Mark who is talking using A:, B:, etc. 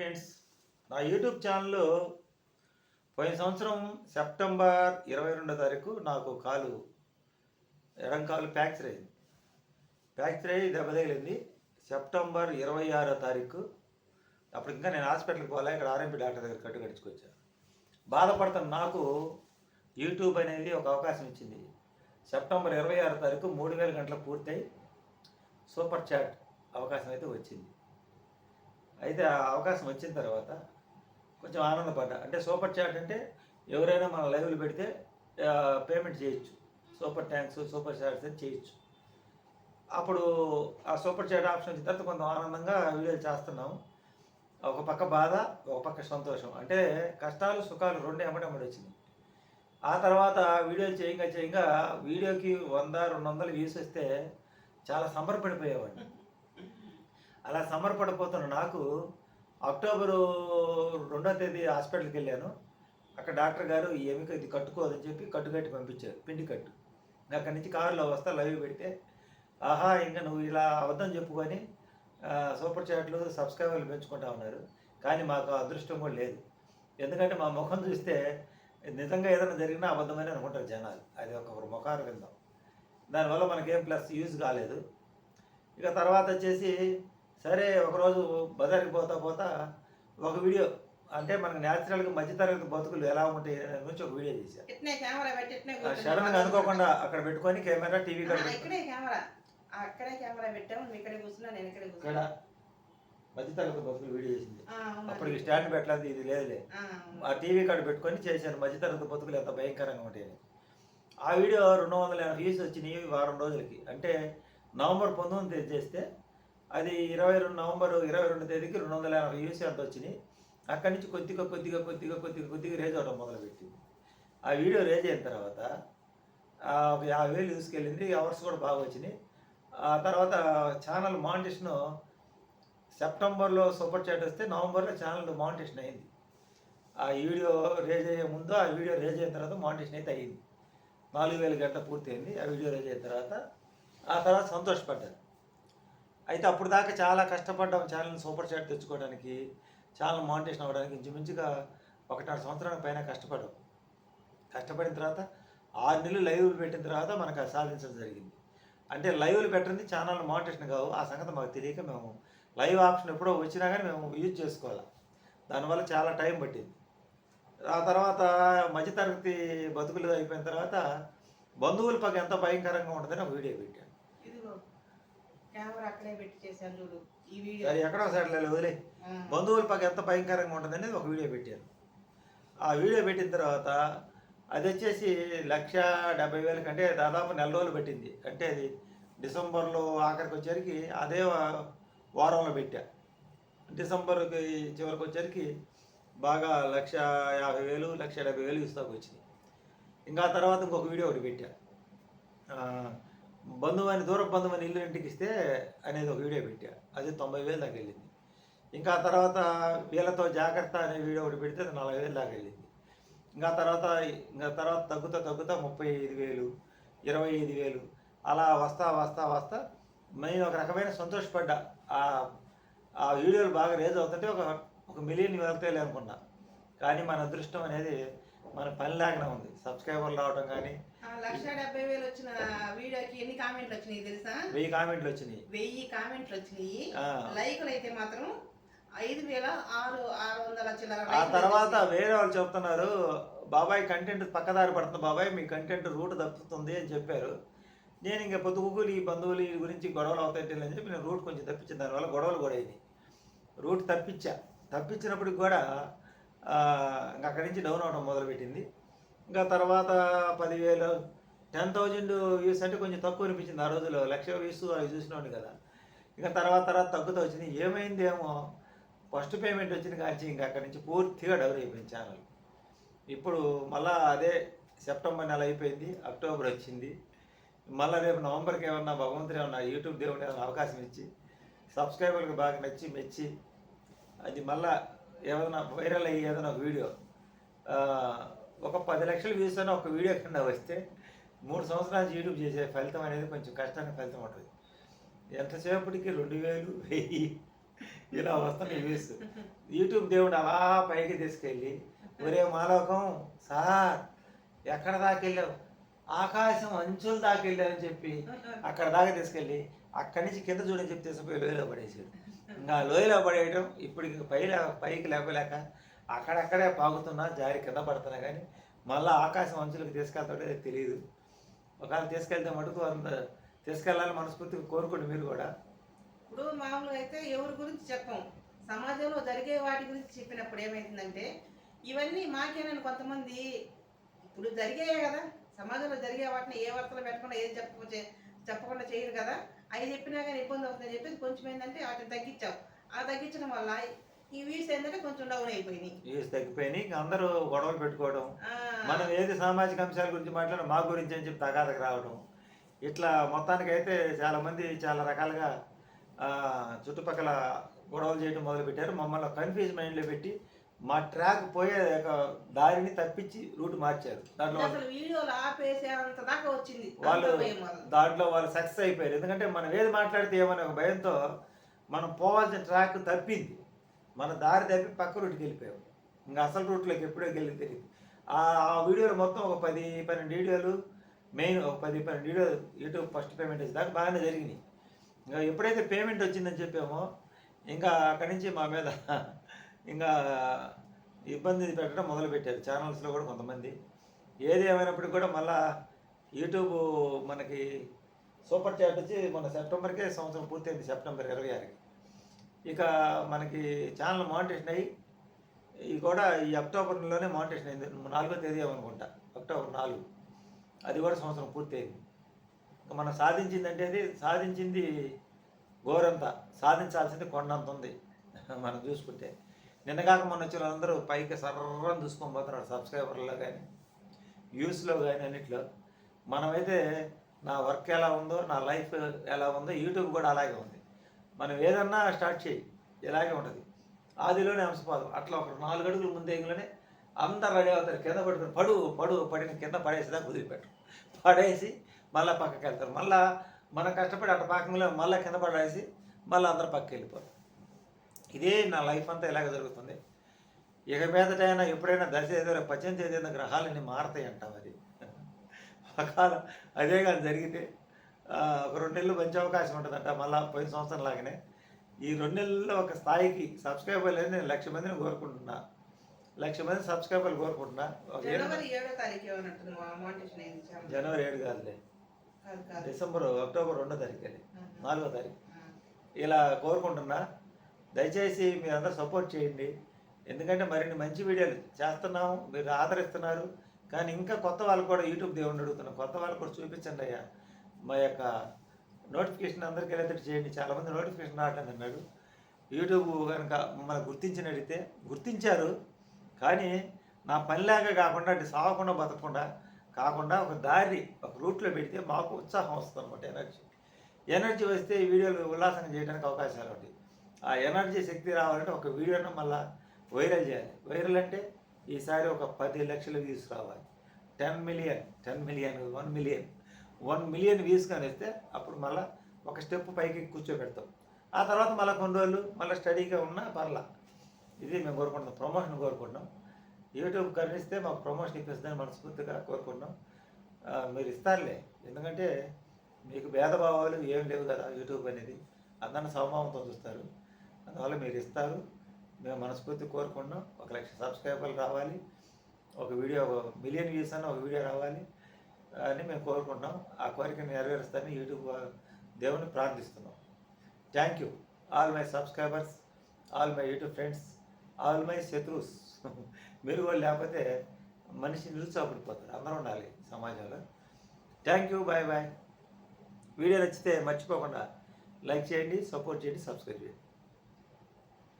A: Friends నా YouTube ఛానల్లో పోయిన సంవత్సరం సెప్టెంబర్ ఇరవై రెండో తారీఖు నాకు కాలు ఎడం కాలు ఫ్రాక్చర్ అయింది. ఫ్రాక్చర్ అయ్యి దెబ్బ తగిలింది. సెప్టెంబర్ ఇరవై ఆరో తారీఖు అప్పుడు ఇంకా నేను హాస్పిటల్కి పోలే ఇక్కడ ఆర్ఎంపి డాక్టర్ దగ్గర కట్టు కట్టించుకొచ్చాను బాధపడతాను. నాకు యూట్యూబ్ అనేది ఒక అవకాశం ఇచ్చింది. సెప్టెంబర్ ఇరవై ఆరో తారీఖు మూడు వేల గంటలు పూర్తయి సూపర్ చాట్ అవకాశం అయితే వచ్చింది. అయితే ఆ అవకాశం వచ్చిన తర్వాత కొంచెం ఆనందపడ్డా. అంటే సూపర్ చాట్ అంటే ఎవరైనా మన లైవ్లు పెడితే పేమెంట్ చేయొచ్చు. సూపర్ ట్యాంక్స్ సూపర్ చాట్స్ అని చేయొచ్చు. అప్పుడు ఆ సూపర్ చాట్ ఆప్షన్ వచ్చిన తర్వాత కొంత ఆనందంగా వీడియోలు చేస్తున్నాము. ఒక పక్క బాధ ఒక పక్క సంతోషం. అంటే కష్టాలు సుఖాలు రెండు ఎమ్మడెమ్మడి వచ్చింది ఆ తర్వాత వీడియోలు చేయంగా చేయంగా వీడియోకి వంద రెండు వందలు వ్యూస్ వస్తే చాలా సంబరపడిపోయేవాడిని. అలా సంబరపడిపోతున్న నాకు అక్టోబరు రెండో తేదీ హాస్పిటల్కి వెళ్ళాను. అక్కడ డాక్టర్ గారు ఏమిక ఇది కట్టుకోదని చెప్పి కట్టుకట్టి పంపించారు పిండి కట్టు. నేను అక్కడి నుంచి కారులో వస్తా లైవ్ పెడితే ఆహా ఇంకా నువ్వు ఇలా అబద్ధం చెప్పుకొని సూపర్ చాట్లు సబ్స్క్రైబర్లు పెంచుకుంటా ఉన్నారు. కానీ మాకు అదృష్టం కూడా లేదు. ఎందుకంటే మా ముఖం చూస్తే నిజంగా ఏదైనా జరిగినా అబద్ధమని అనుకుంటారు జనాలు. అది ఒక ముఖారు విందాం. దానివల్ల మనకేం ప్లస్ యూజ్ కాలేదు. ఇక తర్వాత వచ్చేసి సరే ఒకరోజు బజార్కి పోతా పోతా ఒక వీడియో అంటే మనకు న్యాచురల్గా మధ్యతరగతి బతుకులు ఎలా ఉంటాయి అనే గురించి ఒక వీడియో చేశాను. సడన్గా అనుకోకుండా అక్కడ పెట్టుకొని కెమెరా టీవీ
B: ఇక్కడే కెమెరా అక్కడే కెమెరా పెట్టాము ఇక్కడే కూర్చున్నా నేను ఇక్కడే
A: ఇక్కడ
B: కూర్చున్నా
A: మధ్యతరగతి బతుకులు వీడియో చేసింది. ఈ స్టాండ్ పెట్టలేదు ఇది లేదులే.
B: ఆ,
A: టీవీ కాడ పెట్టుకొని చేశాను మధ్యతరగతి బతుకులు ఎంత భయంకరంగా ఉంటాయని. ఆ వీడియో రెండు వందల ఎనభై వ్యూస్ వచ్చినాయి వారం రోజులకి. అంటే నవంబర్ పంతొమ్మిది చేస్తే అది ఇరవై రెండు నవంబర్ ఇరవై రెండు తేదీకి రెండు వందల ఎనభై వ్యూస్ ఎంత వచ్చినాయి. అక్కడి నుంచి కొద్దిగా కొద్దిగా కొద్దిగా కొద్దిగా కొద్దిగా రేజ్ అవడం మొదలుపెట్టింది. ఆ వీడియో రేజ్ అయిన తర్వాత ఒక యాభై వేలు తీసుకెళ్ళింది అవర్స్ కూడా బాగా వచ్చినాయి. ఆ తర్వాత ఛానల్ మానిటేషన్ సెప్టెంబర్లో సూపర్ చాట్ వస్తే నవంబర్లో ఛానల్ మానిటేషన్ అయింది. ఆ వీడియో రేజ్ అయ్యే ముందు ఆ వీడియో రేజ్ అయిన తర్వాత మానిటేషన్ అయితే అయ్యింది. నాలుగు వేల గంటల పూర్తయింది ఆ వీడియో రేజ్ అయిన తర్వాత ఆ తర్వాత సంతోషపడ్డాను అయితే అప్పుడు దాకా చాలా కష్టపడ్డాం ఛానల్ సూపర్ చాట్ తెచ్చుకోవడానికి ఛానల్ మానిటేషన్ అవ్వడానికి. ఇంచుమించుగా ఒకటిన్నర సంవత్సరానికి పైన కష్టపడ్డాం. కష్టపడిన తర్వాత ఆరు నెలలు లైవ్లు పెట్టిన తర్వాత మనకు అది సాధించడం జరిగింది. అంటే లైవ్లు పెట్టింది ఛానల్ మానిటేషన్ కావు. ఆ సంగతి మాకు తెలియక మేము లైవ్ ఆప్షన్ ఎప్పుడో వచ్చినా కానీ మేము యూజ్ చేసుకోవాలి. దానివల్ల చాలా టైం పట్టింది. ఆ తర్వాత మధ్యతరగతి బతుకులు అయిపోయిన తర్వాత బంధువుల పక్క ఎంత భయంకరంగా ఉంటుందని ఒక వీడియో
B: పెట్టాడు. కెమెరా అక్కడే పెట్టి చేశాను చూడు. ఈ వీడియో.
A: అది ఎక్కడో సైడ్ వదిలే. బంధువుల పక్క ఎంత భయంకరంగా ఉంటుందని ఒక వీడియో పెట్టాను ఆ వీడియో పెట్టిన తర్వాత అది వచ్చేసి లక్ష డెబ్బై వేల కంటే దాదాపు నెల రోజులు పెట్టింది. అంటే అది డిసెంబర్లో ఆఖరికి వచ్చేసరికి అదే వారంలో పెట్టా. డిసెంబర్కి చివరికి వచ్చేసరికి బాగా లక్ష యాభై వేలు లక్ష డెబ్బై వేలు ఇస్తాకు వచ్చింది. ఇంకా తర్వాత ఇంకొక వీడియో ఒకటి పెట్టా. బంధువని దూర బంధువని ఇల్లు ఇంటికి ఇస్తే అనేది ఒక వీడియో పెట్టా. అది తొంభై వేలు దాకా వెళ్ళింది. ఇంకా తర్వాత వీళ్ళతో జాగ్రత్త అనే వీడియో ఒకటి పెడితే అది నలభై వేలు దాకా వెళ్ళింది. ఇంకా తర్వాత ఇంకా తర్వాత తగ్గుతా తగ్గుతా ముప్పై ఐదు వేలు ఇరవై ఐదు వేలు అలా వస్తా వస్తా వస్తా నేను ఒక రకమైన సంతోషపడ్డా. ఆ ఆ వీడియోలు బాగా రేజ్ అవుతుంటే ఒక ఒక మిలియన్ వెళ్తాయి అనుకున్నా. కానీ మన అదృష్టం అనేది మన పని లేకుండా ఉంది. సబ్స్క్రైబర్లు రావడం కానీ
B: లక్ష డెబ్బై వేలు వచ్చిన వీడియోకి ఎన్ని కామెంట్లు వచ్చినాయి తెలుసా?
A: వెయ్యి కామెంట్లు వచ్చినాయి.
B: వెయ్యి కామెంట్లు వచ్చినాయి. లైకులు అయితే మాత్రం ఐదు వేల ఆరు ఆరు వందల చిల్లర
A: ఆ తర్వాత. వేరే వాళ్ళు చెప్తున్నారు బాబాయ్ కంటెంట్ పక్కదారి పడుతుంది బాబాయ్ మీ కంటెంట్ రూట్ తప్పుతుంది అని చెప్పారు. నేను ఇంకా పొద్దుగులు ఈ బంధువులు ఈ గురించి గొడవలు అవుతాయి అని చెప్పి నేను రూట్ కొంచెం తప్పించిన దానివల్ల గొడవలు కూడా అయినాయి. రూట్ తప్పించా. తప్పించినప్పటికి కూడా అక్కడి నుంచి డౌన్ అవడం మొదలుపెట్టింది. ఇంకా తర్వాత పదివేలు టెన్ థౌజండ్ వ్యూస్ అంటే కొంచెం తక్కువ అనిపించింది ఆ రోజులో లక్ష వ్యూస్ అవి చూసినోండి కదా. ఇంకా తర్వాత తర్వాత తగ్గుతూ వచ్చింది. ఏమైందేమో ఫస్ట్ పేమెంట్ వచ్చింది కాచి ఇంకా అక్కడి నుంచి పూర్తిగా డెవలప్ అయిపోయింది ఛానల్. ఇప్పుడు మళ్ళా అదే సెప్టెంబర్ నెల అయిపోయింది అక్టోబర్ వచ్చింది. మళ్ళీ రేపు నవంబర్కి ఏమన్నా భగవంతుడు ఏమన్నా యూట్యూబ్ దేవుడు ఏమన్నా అవకాశం ఇచ్చి సబ్స్క్రైబర్కి బాగా నచ్చి మెచ్చి అది మళ్ళా ఏదైనా వైరల్ అయ్యి ఏదైనా వీడియో ఒక పది లక్షల వ్యూస్ అయినా ఒక వీడియో కింద వస్తే మూడు సంవత్సరాలు యూట్యూబ్ చేసే ఫలితం అనేది కొంచెం కష్టమైన ఫలితం ఉంటుంది. ఎంతసేపటికి రెండు వేలు వెయ్యి ఇలా వస్తున్నాయి వ్యూస్. యూట్యూబ్ దేవుడు అలా పైకి తీసుకెళ్ళి ఒరే మాలోకం సార్ ఎక్కడ దాకా వెళ్ళావు? ఆకాశం అంచుల దాకా వెళ్ళావని చెప్పి అక్కడ దాకా తీసుకెళ్ళి అక్కడి నుంచి కింద చూడని చెప్పి తీసుకుపోయి లోయలో పడేసాడు ఇంకా లోయలో పడేయడం ఇప్పటికి పై పైకి లేపలేక అక్కడక్కడే పాగుతున్నా జారి కింద పడుతున్నా కానీ మళ్ళీ ఆకాశం అంచులకు తీసుకెళ్తాడో తెలియదు. ఒకవేళ తీసుకెళ్తే మటుకు అంత తీసుకెళ్ళాలని మనస్ఫూర్తిగా కోరుకోండి మీరు కూడా.
B: ఇప్పుడు మామూలుగా అయితే ఎవరి గురించి చెప్పం. సమాజంలో జరిగే వాటి గురించి చెప్పినప్పుడు ఏమైతుందంటే ఇవన్నీ మాకేనని కొంతమంది ఇప్పుడు జరిగాయే కదా. సమాజంలో జరిగే వాటిని ఏ వార్తలు పెట్టకుండా ఏది చెప్ప చెప్పకుండా చేయరు కదా. అవి చెప్పినా కానీ ఇబ్బంది అవుతుందని చెప్పేసి కొంచెం ఏంటంటే వాటిని తగ్గించాం. ఆ తగ్గించడం వల్ల ఈ వ్యూస్ ఏంటంటే కొంచెం డౌన్ అయిపోయినాయి.
A: వ్యూస్ తగ్గిపోయినాయి. అందరూ గొడవలు పెట్టుకోవడం. మనం ఏది సామాజిక అంశాల గురించి మాట్లాడడం మా గురించి అని చెప్పి తగాదకు రావడం ఇట్లా మొత్తానికైతే చాలామంది చాలా రకాలుగా ఆ, చుట్టుపక్కల గొడవలు చేయడం మొదలుపెట్టారు. మమ్మల్ని కన్ఫ్యూజ్ మైండ్లో పెట్టి మా ట్రాక్ పోయే ఒక దారిని తప్పించి రూట్ మార్చారు. దాంట్లో వాళ్ళు. దాంట్లో వాళ్ళు సక్సెస్ అయిపోయారు. ఎందుకంటే మనం ఏది మాట్లాడితే ఏమనే ఒక భయంతో మనం పోవాల్సిన ట్రాక్ తప్పింది. మన దారి తప్పి పక్క రూట్కి వెళ్ళిపోయాం. ఇంకా అసలు రూట్లోకి ఎప్పుడో వెళ్ళి తెలియదు ఆ వీడియోలు మొత్తం ఒక పది పన్నెండు వీడియోలు మెయిన్ ఒక పది పన్నెండు వీడియోలు యూట్యూబ్ ఫస్ట్ పేమెంట్ వచ్చి దాకా బాగానే జరిగినాయి. ఇంకా ఎప్పుడైతే పేమెంట్ వచ్చిందని చెప్పామో ఇంకా అక్కడి నుంచి మా మీద ఇంకా ఇబ్బంది పెట్టడం మొదలుపెట్టారు ఛానల్స్లో కూడా కొంతమంది. ఏది ఏమైనప్పటికీ కూడా మళ్ళా యూట్యూబ్ మనకి సూపర్ చాట్ వచ్చి మన సెప్టెంబర్కే సంవత్సరం పూర్తయింది సెప్టెంబర్ ఇరవై ఆరుకి. ఇక మనకి ఛానల్ మానిటేషన్ అయ్యి ఇది కూడా ఈ అక్టోబర్లోనే మానిటేషన్ అయింది. నాలుగో తేదీ అనుకుంటా. అక్టోబర్ నాలుగు. అది కూడా సంవత్సరం పూర్తయింది. ఇంకా మనం సాధించిందంటే అది సాధించింది ఘోరంతా సాధించాల్సింది కొండంత ఉంది. మనం చూసుకుంటే. నిన్నగాక మొన్న వచ్చిన వాళ్ళందరూ పైకి సర్రం చూసుకొని పోతున్నారు సబ్స్క్రైబర్లో కానీ వ్యూస్లో కానీ అన్నిట్లో. మనమైతే నా వర్క్ ఎలా ఉందో నా లైఫ్ ఎలా ఉందో యూట్యూబ్ కూడా అలాగే ఉంది. మనం ఏదన్నా స్టార్ట్ చేయి. ఇలాగే ఉంటుంది. ఆదిలోనే అంశపాదం. అట్లా ఒక నాలుగు అడుగులు ముందేగానే అందరు రెడీ అవుతారు. కింద పడుకుని పడు పడు పడిన కింద పడేసేదాకా వదిలిపెట్టరు పడేసి మళ్ళీ పక్కకి వెళ్తారు. మళ్ళీ మనం కష్టపడి అట్ట పాకంలో మళ్ళీ కింద పడేసి మళ్ళీ అందరు పక్కకి వెళ్ళిపోతారు ఇదే నా లైఫ్ అంతా ఇలాగ జరుగుతుంది. ఇక మీదటైనా ఎప్పుడైనా దశ ఏదో పచ్చని తేదీన గ్రహాలన్నీ మారతాయి అంటాం అది ఒకవేళ అదే కానీ జరిగితే ఒక రెండు నెలలు మంచి అవకాశం ఉంటుందంట మళ్ళీ పోయిన సంవత్సరం లాగానే. ఈ రెండు నెలల్లో ఒక స్థాయికి సబ్స్క్రైబర్లు అనేది నేను లక్ష మందిని కోరుకుంటున్నా. లక్ష మంది సబ్స్క్రైబర్లు కోరుకుంటున్నా.
B: జనవరి ఏడో
A: కాదులే.
B: కాదు కాదు.
A: డిసెంబర్ అక్టోబర్ రెండో తారీఖు. నాలుగో తారీఖు. ఇలా కోరుకుంటున్నా. దయచేసి మీరందరూ సపోర్ట్ చేయండి. ఎందుకంటే మరిన్ని మంచి వీడియోలు చేస్తున్నాం మీరు ఆదరిస్తున్నారు. కానీ ఇంకా కొత్త వాళ్ళు కూడా యూట్యూబ్ దేవుడిని అడుగుతున్నాం. కొత్త వాళ్ళు కూడా చూపించండి అయ్యా. మా యొక్క నోటిఫికేషన్ అందరికీ వెళ్ళేటట్టు చేయండి. చాలామంది నోటిఫికేషన్ రావట్లేదు అన్నారు. యూట్యూబ్ కనుక మమ్మల్ని గుర్తించినడితే గుర్తించారు. కానీ నా పనిలాగా కాకుండా అంటే సాగకుండా బతకకుండా కాకుండా ఒక దారి ఒక రూట్లో పెడితే మాకు ఉత్సాహం వస్తుంది అనమాట ఎనర్జీ. ఎనర్జీ వస్తే వీడియోలు ఉల్లాసంగా చేయడానికి అవకాశాలు ఉంటాయి. ఆ ఎనర్జీ శక్తి రావాలంటే ఒక వీడియోను మళ్ళీ వైరల్ చేయాలి. వైరల్ అంటే ఈసారి ఒక పది లక్షలు వ్యూస్ రావాలి. Ten million ten million one million. One million views కానీ వస్తే అప్పుడు మళ్ళీ ఒక స్టెప్ పైకి కూర్చోబెడతాం. ఆ తర్వాత మళ్ళీ కొన్ని రోజులు మళ్ళీ స్టడీగా ఉన్నా పర్లా. ఇది మేము కోరుకుంటున్నాం. ప్రమోషన్ కోరుకుంటున్నాం. యూట్యూబ్ కరుణిస్తే మాకు ప్రమోషన్ ఇప్పిస్తుందని మనస్ఫూర్తిగా కోరుకుంటున్నాం. మీరు ఇస్తారులే. ఎందుకంటే మీకు భేదభావాలు ఏం లేవు కదా యూట్యూబ్ అనేది. అందరిని సమభావంతో చూస్తారు. అందువల్ల మీరు ఇస్తారు. మేము మనస్ఫూర్తి కోరుకుంటున్నాం. ఒక లక్ష సబ్స్క్రైబర్లు రావాలి. ఒక వీడియో ఒక మిలియన్ వ్యూస్ అన్న ఒక వీడియో రావాలి. అని మేము కోరుకుంటున్నాం. ఆ కోరిక నెరవేరుస్తామని యూట్యూబ్ దేవుని ప్రార్థిస్తున్నాం. Thank you all my subscribers all my YouTube friends all my శత్రుస్. మీరు కూడా లేకపోతే మనిషి నిరుత్సాహపడిపోతారు. అందరూ ఉండాలి సమాజంలో. Thank you bye bye video నచ్చితే మర్చిపోకుండా లైక్ చేయండి సపోర్ట్ చేయండి సబ్స్క్రైబ్ చేయండి.